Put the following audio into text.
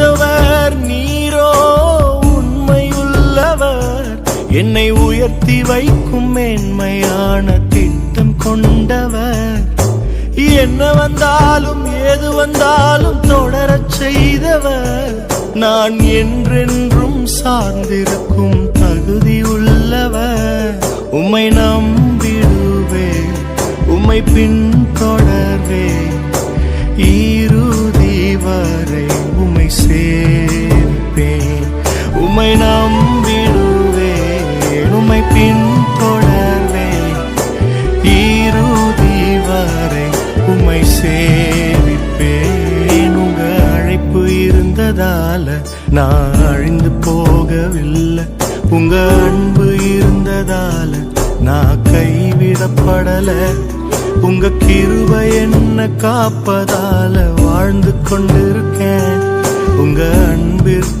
உயர்ந்தவர் நீரோ உண்மையுள்ளவர். என்னை உயர்த்தி வைக்கும் மேன்மையான திட்டம் கொண்டவர். என்ன வந்தாலும் ஏது வந்தாலும் தொடரச் செய்தவர். நான் என்றென்றும் சார்ந்திருக்கும் தகுதி உள்ளவர். உம்மை நம்பிடுவேன் உம்மை பின்தொடர் உமை நம்பிடுவே உமை பின் தொடர்வே ஈருதி வரை உமை சேவிப்பேன். உங்க அழைப்பு இருந்ததால நான் அழிந்து போகவில்லை. உங்க அன்பு இருந்ததால நான் கைவிடப்படல. உங்க கிருபை என்ன காப்பதால வாழ்ந்து கொண்டிருக்கேன். உங்க அன்பிற்கு